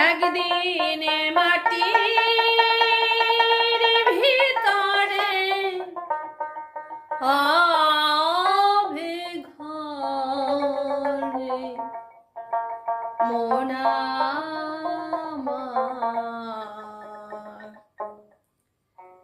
একদিনে মাটির ভিতরে হবে ঘরে মোনামার।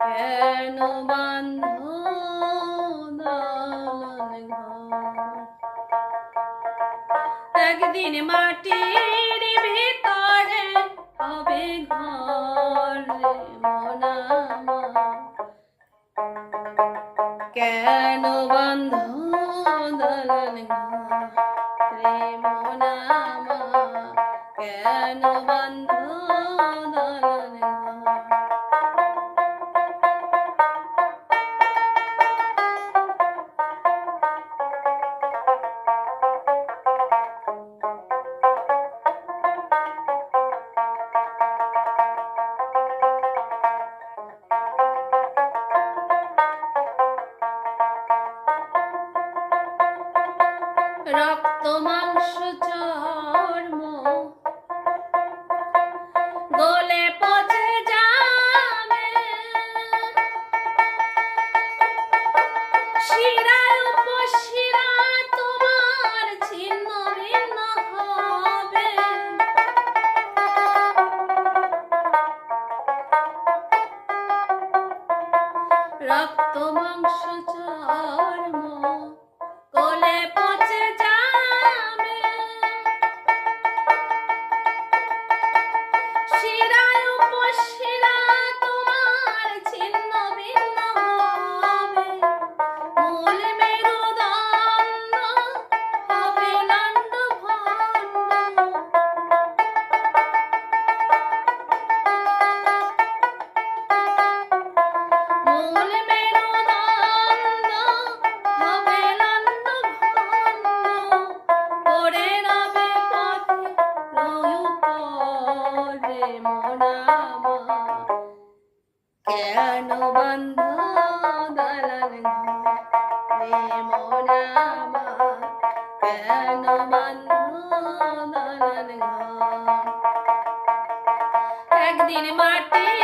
কেন বান্ধ একদিন মাটির ভিতরে কেন বন্ধ দলন প্রেম রে মোনামা কেন বন্ধ দলন রক্ত মাংস চর্ম গলে পচে যাবে। শিরার উপশিরা তোমার ছিন্ন ভিন্ন হবে। রক্ত মাংস চর্ম কেন বন্ধ দালান রে কেন বন্ধ দালান একদিন মাটির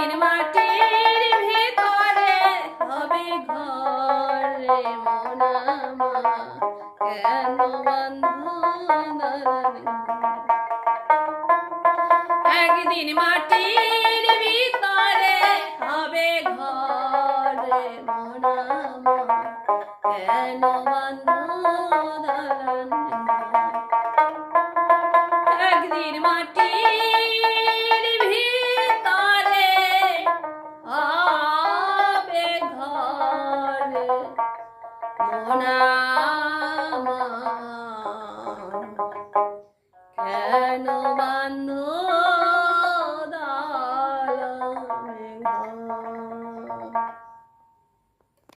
একদিন মাটির ভিতরে হবে ঘর মোনামা কেন বন্ধ ধরন একদিন মাটির ভিতরে হবে ঘর মোনামা কেন বন্ধ না কেন